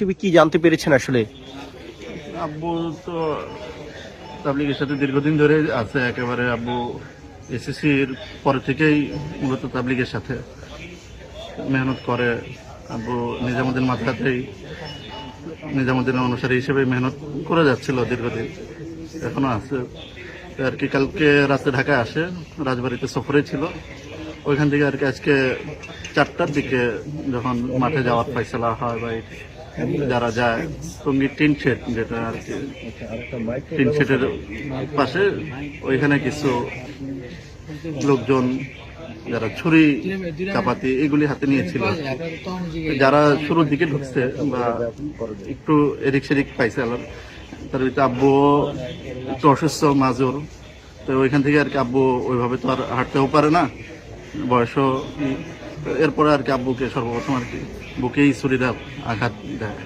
হিসেবে কি জানতে পেরেছেন আসলে? আব্বু তো তাবলিগের সাথে দীর্ঘদিন ধরে আছে, একেবারে আব্বু এসএসসির পরে থেকেই মূলত তাবলিগের সাথে মেহনত করে। আব্বু নিজামুদ্দিন মাথাতেই নিজামুদ্দিনের অনুসারী হিসেবে মেহনত করে যাচ্ছিল দীর্ঘদিন, এখনও আছে। আর কি কালকে রাতে ঢাকায় আসে, রাজবাড়িতে সফরে ছিল। ওইখান থেকে আর কি আজকে চারটার দিকে যখন মাঠে যাওয়ার ফয়সলা হয় বা যারা যায় টঙ্গি টিন শেড যেটা আর কি, টিন শেডের পাশে ওইখানে কিছু লোকজন যারা ছুরি, চাপাতি এগুলি হাতে নিয়েছিল। যারা শুরুর দিকে ঢুকছে বা একটু এদিক সেদিক পাইছে আলার তার ভিতরে আব্বু একটু অসুস্থ, মাজুর। তো ওইখান থেকে আর কি আব্বু ওইভাবে তো আর হাঁটতেও পারে না। বয়সও এরপরে আর কি আব্বুকে সর্বপ্রথম আর কি বুকেই ছুরিটা আঘাত দেয়